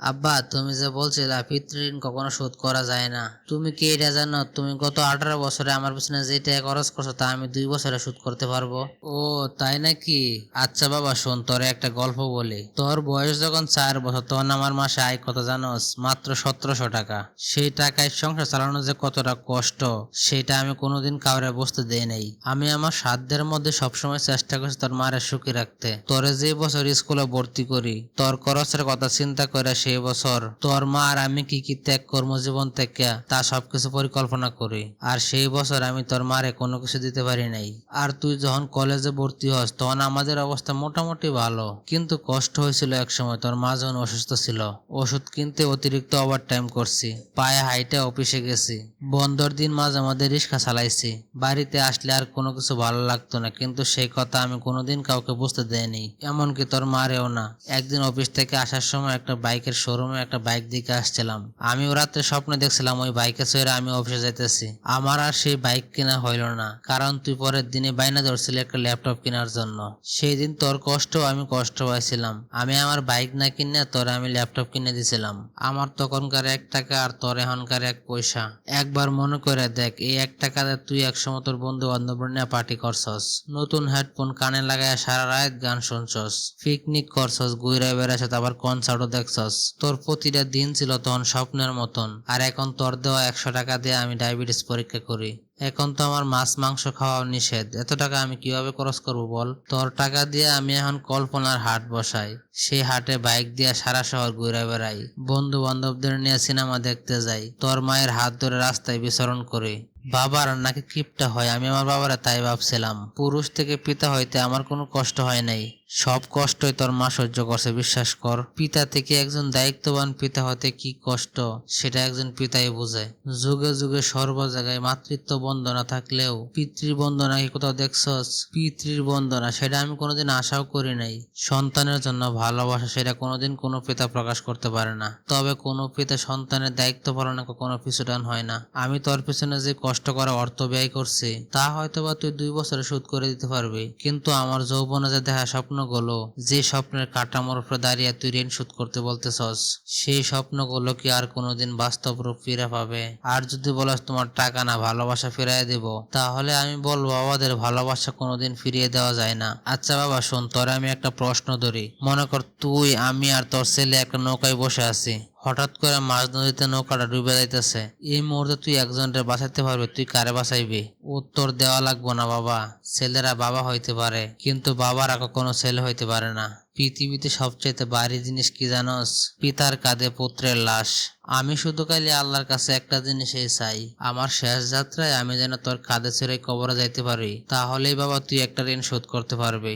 আব্বা, তুমি যে বলছিলে পিতৃঋণ কখনো শোধ করা যায় না। তুমি কি এটা জানো? তুমি গত আঠারো বছরে আমার পিছনে যে টাকা খরচ করছ, তা আমি দুই বছরে শোধ করতে পারব। ও, তাই নাকি? আচ্ছা বাবা, শোন, তোরে একটা গল্প বলি। তোর বয়স যখন চার বছর, তখন আমার মাসে আয় কত জানোস? মাত্র সতেরোশো টাকা। সেই টাকায় সংসার চালানো যে কতটা কষ্ট, সেটা আমি কোনোদিন কাউরে বুঝতে দেই নাই। আমি আমার সাধ্যের মধ্যে সবসময় চেষ্টা করছি তোর মারে সুখী রাখতে। তোরে যে বছর স্কুলে ভর্তি করি, তোর খরচের কথা চিন্তা করে সেই বছর তোর মা আর আমি কি কি ত্যাগ কর্মজীবন থেকে তা সবকিছু পরিকল্পনা করি। আর সেই বছর আমি তোর মারে কোনো কিছু দিতে পারি নাই। আর তুই যখন কলেজে ভর্তি হস, তখন আমাদের অবস্থা মোটামুটি ভালো। কিন্তু কষ্ট হয়েছিল এক সময়, তোর মা যখন অসুস্থ ছিল, ওষুধ কিনতে অতিরিক্ত ওভার টাইম করছি। পায়ে হাইটে অফিসে গেছি। বন্ধর দিন মাঝে আমাদের রিক্সা চালাইছি। বাড়িতে আসলে আর কোনো কিছু ভালো লাগতো না। কিন্তু সেই কথা আমি কোনোদিন কাউকে বুঝতে দেয়নি এমনকি তোর মারেও না। একদিন অফিস থেকে আসার সময় একটা বাইকের শোরুমে একটা বাইক দিকে আসছিলাম। আমিও রাত্রে স্বপ্নে দেখছিলাম ওই বাইকে চড়ে আমি অফিসে যাইতেছি। আমার আর সেই বাইক কেনা হইল না, কারণ তুই পরের দিনে বাইনা ধরছিলি একটা ল্যাপটপ কেনার জন্য। সেই দিন তোর কষ্ট, আমি কষ্ট পাইছিলাম। আমি আমার বাইক না কিনে তোরে আমি ল্যাপটপ কিনে দিছিলাম। আমার তখনকার এক টাকা আর তোর এখনকার এক পয়সা। একবার মনে করে দেখ, এই এক টাকাতে তুই একসময় তোর বন্ধু নিয়ে পার্টি করছস। নতুন হেডফোন কানে লাগায় সারা রাত গান শুনছস। পিকনিক করছস, ঘুরে বেড়াছস আবার কনসার্টও দেখছস। তোর প্রতিটা দিন ছিল তখন স্বপ্নের মতন। আর এখন তোর দেওয়া একশো টাকা দিয়ে আমি ডায়াবেটিস পরীক্ষা করি। এখন তো আমার মাছ, মাংস খাওয়া নিষেধ। এত টাকা আমি কীভাবে খরচ করব বল? তোর টাকা দিয়ে আমি এখন কল্পনার হাট বসাই। সেই হাটে বাইক দিয়ে সারা শহর ঘুরে বেড়াই। বন্ধু বান্ধবদের নিয়ে সিনেমা দেখতে যাই। তোর মায়ের হাত ধরে রাস্তায় বিচরণ করি। বাবার নাকি কিপটা হয়, আমি আমার বাবারা তাই ভাবছিলাম। পুরুষ থেকে পিতা হইতে আমার কোনো কষ্ট হয় নাই। সব কষ্টই তোর মা সহ্য করছে, বিশ্বাস কর। পিতা থেকে একজন দায়িত্ববান পিতা হতে কি কষ্ট, সেটা একজন পিতাই বোঝে। যুগে যুগে সর্ব জায়গায় মাতৃত্ব বন্দনা থাকলেও পিতৃ বন্দনা কি কোথাও দেখছস? পিতৃর বন্দনা, সেটা আমি কোনোদিন আশাও করি নাই। সন্তানের জন্য ভালোবাসা, সেটা কোনোদিন কোনো পিতা প্রকাশ করতে পারে না। তবে কোনো পিতা সন্তানের দায়িত্ব পালনে কখনো পিছুটান হয় না। আমি তোর পিছনে যে কষ্ট করে অর্থ ব্যয় করছি, তা হয়তো বা তুই দুই বছরে শোধ করে দিতে পারবি। কিন্তু আমার যৌবনে যে দেখা স্বপ্নগুলো, যে স্বপ্নের কাঠামোর উপরে দাঁড়িয়ে তুই ঋণ শোধ করতে বলতেছস, সেই স্বপ্নগুলো কি আর কোনোদিন বাস্তব রূপ ফিরে পাবে? আর যদি বলস তোমার টাকা না, ভালোবাসা ফিরিয়ে দেব। তাহলে আমি বলব, আমাদের ভালোবাসা কোনোদিন ফিরিয়ে দেওয়া যায় না। আচ্ছা বাবা, শোন, তোর আমি একটা প্রশ্ন ধরি। মনে কর, তুই, আমি আর তোর ছেলে একটা নৌকায় বসে আছি। হঠাৎ করে মাঝ নদীতে নৌকাটা ডুবে যাইতেছে। এই মুহূর্তে তুই একজনকে বাঁচাইতে পারবে, তুই কারে বাঁচাইবি? উত্তর দেওয়া লাগবো না বাবা, ছেলেরা বাবা হইতে পারে, কিন্তু বাবারা কখনো ছেলে হইতে পারে না। পৃথিবীতে সবচাইতে বাড়ি জিনিস কি জানোস? পিতার কাঁধে পুত্রের লাশ। আমি শুধু খালি আল্লাহর কাছে একটা জিনিসই চাই। আমার শেষ যাত্রায় আমি যেন তোর কাঁধে ছেড়ে কবরে যাইতে পারি, তাহলেই বাবা তুই একটা ঋণ শোধ করতে পারবি।